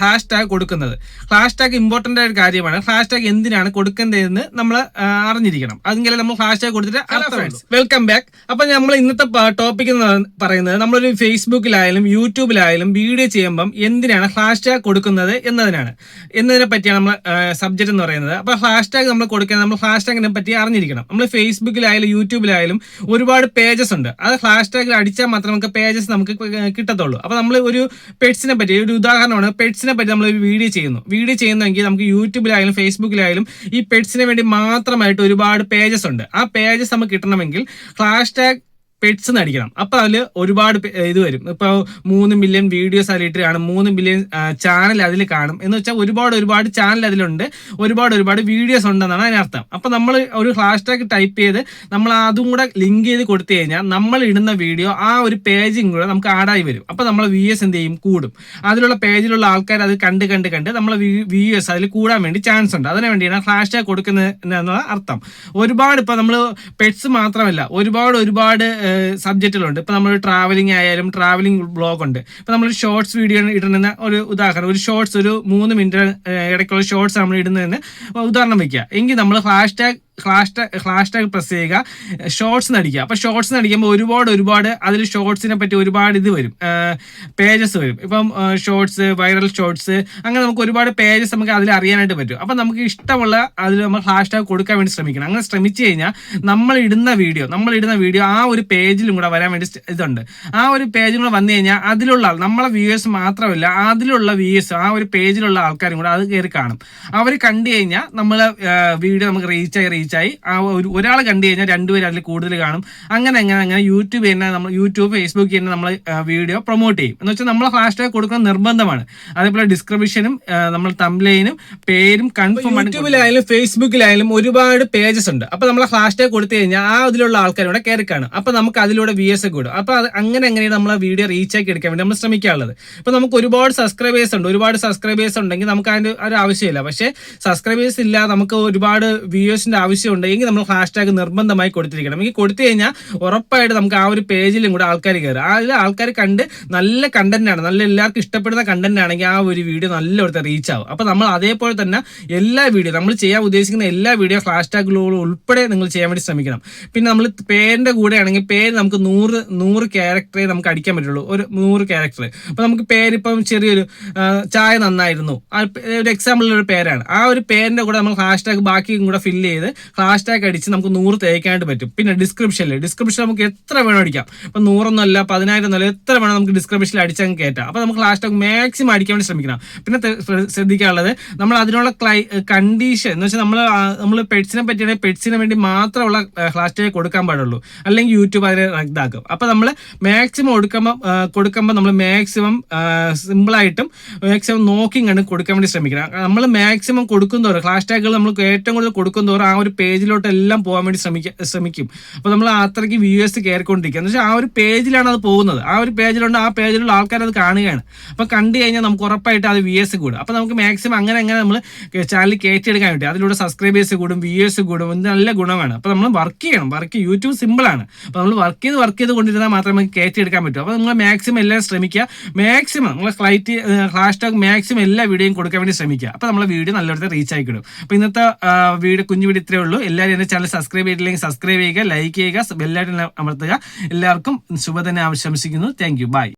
Hash tag കൊടുക്കുന്നത്. Hash tag important ആയ കാര്യമാണ്. ഹാഷ് ടാഗ് എന്തിനാണ് കൊടുക്കേണ്ടതെന്ന് നമ്മൾ അറിഞ്ഞിരിക്കണം. അതെങ്കിലും നമ്മൾ ഹാഷ് ടാഗ് കൊടുത്തിട്ട് വെൽക്കം ബാക്ക് അപ്പൊ നമ്മൾ ഇന്നത്തെ ടോപ്പിക് എന്ന് പറയുന്നത് നമ്മളൊരു ഫേസ്ബുക്കിലായാലും യൂട്യൂബിലായാലും വീഡിയോ ചെയ്യുമ്പം എന്തിനാണ് ഹാഷ് ടാഗ് കൊടുക്കുന്നത് എന്നതിനാണ്. എന്നതിനെ പറ്റിയാണ് നമ്മൾ സബ്ജക്റ്റ് എന്ന് പറയുന്നത്. അപ്പോൾ ഹാഷ് ടാഗ് നമ്മൾ കൊടുക്കാൻ നമ്മൾ ഹാഷ് ടാഗിനെ പറ്റി അറിഞ്ഞിരിക്കണം. നമ്മൾ ഫേസ്ബുക്കിലായാലും യൂട്യൂബിലായാലും ഒരുപാട് പേജസ് ഉണ്ട്. അത് ഹാഷ് ടാഗിൽ അടിച്ചാൽ മാത്രമേ നമുക്ക് പേജസ് നമുക്ക് കിട്ടത്തുള്ളൂ. അപ്പോൾ നമ്മൾ ഒരു പെറ്റ്സിനെ പറ്റി ഒരു ഉദാഹരണമാണ് പെറ്റ്സിനെ പറ്റി നമ്മൾ വീഡിയോ ചെയ്യുന്നു. വീഡിയോ ചെയ്യുന്നെങ്കിൽ നമുക്ക് യൂട്യൂബിലായാലും ഫേസ്ബുക്കിലായാലും ഈ പെറ്റ്സിന് വേണ്ടി മാത്രമായിട്ട് ഒരുപാട് പേജസ് ഉണ്ട്. ആ പേജസ് നമുക്ക് കിട്ടണമെങ്കിൽ ഹാഷ് പെറ്റ്സ് നടിക്കണം അപ്പൊ അതിൽ ഒരുപാട് ഇത് വരും. ഇപ്പൊ മൂന്ന് മില്യൺ വീഡിയോസ് അതിലിട്ട് കാണും മൂന്ന് മില്യൺ ചാനൽ അതിൽ കാണും. എന്ന് വെച്ചാൽ ഒരുപാട് ഒരുപാട് ചാനൽ അതിലുണ്ട്. ഒരുപാട് ഒരുപാട് വീഡിയോസ് ഉണ്ടെന്നാണ് അതിനർത്ഥം. അപ്പൊ നമ്മൾ ഒരു ഹാഷ് ടാഗ് ടൈപ്പ് ചെയ്ത് നമ്മൾ അതും കൂടെ ലിങ്ക് ചെയ്ത് കൊടുത്തു കഴിഞ്ഞാൽ നമ്മൾ ഇടുന്ന വീഡിയോ ആ ഒരു പേജും കൂടെ നമുക്ക് ആഡായി വരും. അപ്പൊ നമ്മൾ വി എസ് എന്ത് ചെയ്യും? കൂടും. അതിലുള്ള പേജിലുള്ള ആൾക്കാർ അത് കണ്ട് കണ്ട് കണ്ട് നമ്മൾ വി എസ് അതിൽ കൂടാൻ വേണ്ടി ചാൻസ് ഉണ്ട്. അതിനു വേണ്ടിയാണ് ഹാഷ് ടാഗ് കൊടുക്കുന്നത് എന്നുള്ള അർത്ഥം. ഒരുപാട് ഇപ്പൊ നമ്മൾ പെറ്റ്സ് മാത്രമല്ല ഒരുപാട് ഒരുപാട് സബ്ജക്റ്റുകളുണ്ട്. ഇപ്പൊ നമ്മൾ ട്രാവലിംഗ് ആയാലും ട്രാവലിംഗ് ബ്ലോഗ് ഉണ്ട്. ഇപ്പൊ നമ്മൾ ഷോർട്സ് വീഡിയോ ഇടുന്ന ഒരു ഉദാഹരണം. ഒരു ഷോർട്സ് ഒരു മൂന്ന് മിനിറ്റ് ഇടയ്ക്കുള്ള ഷോർട്സ് നമ്മൾ ഇടുന്നതിന് ഉദാഹരണം വെക്കുക. എങ്കിൽ നമ്മൾ ഹാഷ്ടാഗ് ഹാഷ് ടാഗ് പ്രസ് ചെയ്യുക. ഷോർട്സ് നടിക്കുക. അപ്പോൾ ഷോർട്സ് നടിക്കുമ്പോൾ ഒരുപാട് ഒരുപാട് അതിൽ ഷോർട്സിനെ പറ്റി ഒരുപാട് ഇത് വരും. പേജസ് വരും. ഇപ്പം ഷോർട്സ് വൈറൽ ഷോർട്സ് അങ്ങനെ നമുക്ക് ഒരുപാട് പേജസ് നമുക്ക് അതിൽ അറിയാനായിട്ട് പറ്റും. അപ്പൊ നമുക്ക് ഇഷ്ടമുള്ള അതിൽ നമ്മൾ ഹാഷ് ടാഗ് കൊടുക്കാൻ വേണ്ടി ശ്രമിക്കണം. അങ്ങനെ ശ്രമിച്ചു കഴിഞ്ഞാൽ നമ്മൾ ഇടുന്ന വീഡിയോ നമ്മൾ ഇടുന്ന വീഡിയോ ആ ഒരു പേജിലും കൂടെ വരാൻ വേണ്ടി ഇതുണ്ട്. ആ ഒരു പേജും കൂടെ വന്നു കഴിഞ്ഞാൽ അതിലുള്ള നമ്മളെ വ്യൂവേഴ്സ് മാത്രമല്ല അതിലുള്ള വ്യൂവേഴ്സ് ആ ഒരു പേജിലുള്ള ആൾക്കാരും കൂടെ അത് കയറി കാണും. അവർ കണ്ടു കഴിഞ്ഞാൽ നമ്മൾ വീഡിയോ നമുക്ക് റീച്ചായി റീച്ചായി ആ ഒരു ഒരാൾ കണ്ടു കഴിഞ്ഞാൽ രണ്ടുപേരും അതിൽ കൂടുതൽ കാണും. അങ്ങനെ അങ്ങനെ അങ്ങനെ യൂട്യൂബ് തന്നെ നമ്മൾ യൂട്യൂബ് ഫേസ്ബുക്ക് തന്നെ നമ്മൾ വീഡിയോ പ്രൊമോട്ട് ചെയ്യും. എന്ന് വെച്ചാൽ നമ്മൾ ഹാഷ് ടാഗ് കൊടുക്കുന്നത് നിർബന്ധമാണ്. അതേപോലെ ഡിസ്ക്രിപ്ഷനും നമ്മൾ തംബ്ലൈനും പേരും കൺഫേം യൂട്യൂബിലായാലും ഫേസ്ബുക്കിലായാലും ഒരുപാട് പേജസ് ഉണ്ട്. അപ്പൊ നമ്മൾ ഹാഷ് ടാഗ് കൊടുത്തു കഴിഞ്ഞാൽ ആ അതിലുള്ള ആൾക്കാരുടെ കയറി കാണും. അപ്പൊ നമുക്ക് അതിലൂടെ വി എസ് ഒക്കെ കൂടും. അപ്പൊ അത് അങ്ങനെ എങ്ങനെയാണ് നമ്മൾ വീഡിയോ റീച്ച് ആക്കി എടുക്കാൻ വേണ്ടി നമ്മൾ ശ്രമിക്കാനുള്ളത് ഇപ്പൊ നമുക്ക് ഒരുപാട് സബ്സ്ക്രൈബേഴ്സ് ഉണ്ട്. ഒരുപാട് സബ്സ്ക്രൈബേഴ്സ് ഉണ്ടെങ്കിൽ നമുക്ക് അതിന്റെ ഒരു ആവശ്യമില്ല. പക്ഷേ സബ്സ്ക്രൈബേഴ്സ് ഇല്ല നമുക്ക് ഒരുപാട് വ്യൂവേഴ്സിന്റെ ആവശ്യമുണ്ട്. എങ്കിൽ നമ്മൾ ഹാഷ് ടാഗ് നിർബന്ധമായി കൊടുത്തിരിക്കണം. എങ്കിൽ കൊടുത്തു കഴിഞ്ഞാൽ ഉറപ്പായിട്ട് നമുക്ക് ആ ഒരു പേജിലും കൂടെ ആൾക്കാർ കയറും ആ ആൾക്കാർ കണ്ട് നല്ല കണ്ടന്റ് ആണ്. നല്ല എല്ലാവർക്കും ഇഷ്ടപ്പെടുന്ന കണ്ടന്റ് ആണെങ്കിൽ ആ ഒരു വീഡിയോ നല്ല ഇവിടുത്തെ റീച്ച് ആവും. അപ്പോൾ നമ്മൾ അതേപോലെ തന്നെ എല്ലാ വീഡിയോ നമ്മൾ ചെയ്യാൻ ഉദ്ദേശിക്കുന്ന എല്ലാ വീഡിയോ ഹാഷ് ടാഗുകളും ഉൾപ്പെടെ നിങ്ങൾ ചെയ്യാൻ വേണ്ടി ശ്രമിക്കണം. പിന്നെ നമ്മൾ പേരിന്റെ കൂടെ ആണെങ്കിൽ പേര് നമുക്ക് നൂറ് നൂറ് ക്യാരക്ടറെ നമുക്ക് അടിക്കാൻ പറ്റുള്ളൂ. ഒരു നൂറ് ക്യാരക്ടർ അപ്പോൾ നമുക്ക് പേരിപ്പം ചെറിയൊരു ചായ നന്നായിരുന്നു. ഒരു എക്സാമ്പിളിൽ ഒരു പേരാണ്. ആ ഒരു പേരിന്റെ കൂടെ നമ്മൾ ഹാഷ് ടാഗ് ബാക്കിയും കൂടെ ഫില്ല് ചെയ്ത് ഹാഷ് ടാഗ് അടിച്ച് നമുക്ക് നൂറ് തേക്കാനായിട്ട് പറ്റും. പിന്നെ ഡിസ്ക്രിപ്ഷനിൽ ഡിസ്ക്രിപ്ഷൻ നമുക്ക് എത്ര വേണം അടിക്കാം. ഇപ്പം നൂറൊന്നല്ല പതിനായിരം ഒന്നല്ല എത്ര വേണം നമുക്ക് ഡിസ്ക്രിപ്ഷനിൽ അടിച്ചങ്ങ് കയറ്റാം അപ്പോൾ നമുക്ക് ഹാഷ് ടാഗ് മാക്സിമം അടിക്കാൻ വേണ്ടി ശ്രമിക്കണം. പിന്നെ ശ്രദ്ധിക്കാനുള്ളത് നമ്മൾ അതിനുള്ള ക്ലൈ കണ്ടീഷൻ എന്ന് വെച്ചാൽ നമ്മൾ നമ്മൾ പെറ്റ്സിനെ പറ്റിയാണെങ്കിൽ പെറ്റ്സിന് വേണ്ടി മാത്രമുള്ള ഹാഷ് ടാഗ് കൊടുക്കാൻ പാടുള്ളൂ. അല്ലെങ്കിൽ യൂട്യൂബ് അതിനെ റദ്ദാക്കും അപ്പോൾ നമ്മൾ മാക്സിമം കൊടുക്കുമ്പോൾ കൊടുക്കുമ്പോൾ നമ്മൾ മാക്സിമം സിമ്പിളായിട്ടും മാക്സിമം നോക്കി കൊടുക്കാൻ വേണ്ടി ശ്രമിക്കണം. നമ്മൾ മാക്സിമം കൊടുക്കും തോറും ഹാഷ് ടാഗുകൾ നമ്മൾ ഏറ്റവും കൂടുതൽ കൊടുക്കും തോറും ആ ഒരു പേജിലോട്ട് എല്ലാം പോകാൻ വേണ്ടി ശ്രമിക്ക ശ്രമിക്കും. അപ്പോൾ നമ്മൾ അത്രയ്ക്ക് വ്യൂവേഴ്സ് കയറിക്കൊണ്ടിരിക്കുക എന്ന് വെച്ചാൽ ആ ഒരു പേജിലാണ് അത് പോകുന്നത്. ആ ഒരു പേജിലുണ്ട് ആ പേജിലുള്ള ആൾക്കാർ അത് കാണുകയാണ്. അപ്പോൾ കണ്ടു കഴിഞ്ഞാൽ നമുക്ക് ഉറപ്പായിട്ട് അത് വ്യൂവേഴ്സ് കൂടും. അപ്പോൾ നമുക്ക് മാക്സിമം അങ്ങനെ അങ്ങനെ നമ്മൾ ചാനൽ കയറ്റിയെടുക്കാൻ പറ്റും അതിലൂടെ സബ്സ്ക്രൈബേഴ്സ് കൂടും വ്യൂവേഴ്സ് കൂടും ഇത് നല്ല ഗുണമാണ്. അപ്പോൾ നമ്മൾ വർക്ക് ചെയ്യണം. വർക്ക് യൂട്യൂബ് സിമ്പിൾ ആണ്. അപ്പൊ നമ്മൾ വർക്ക് ചെയ്ത് വർക്ക് ചെയ്ത് കൊണ്ടിരുന്നാൽ മാത്രമേ നമുക്ക് കയറ്റിയെടുക്കാൻ പറ്റൂ. അപ്പോൾ നമ്മൾ മാക്സിമം എല്ലാം ശ്രമിക്കുക മാക്സിമം നമ്മൾ ഫ്ലൈറ്റ് ഹാഷ് ടാഗ് മാക്സിമം എല്ലാ വീഡിയോയും കൊടുക്കാൻ വേണ്ടി ശ്രമിക്കുക അപ്പോൾ നമ്മളെ വീഡിയോ നല്ലയിടത്ത് റീച്ച് ആയി കിടും അപ്പൊ ഇന്നത്തെ വീഡിയോ കുഞ്ഞു വീഡിയോ ഇത്രേ ഉള്ളൂ. എല്ലാവരും എന്റെ ചാനൽ സബ്സ്ക്രൈബ് ചെയ്തില്ലെങ്കിൽ സബ്സ്ക്രൈബ് ചെയ്യുക ലൈക്ക് ചെയ്യുക ബെല്ലായിട്ട് അമർത്തുക. എല്ലാവർക്കും ശുഭദിനം ആശംസിക്കുന്നു. Thank you by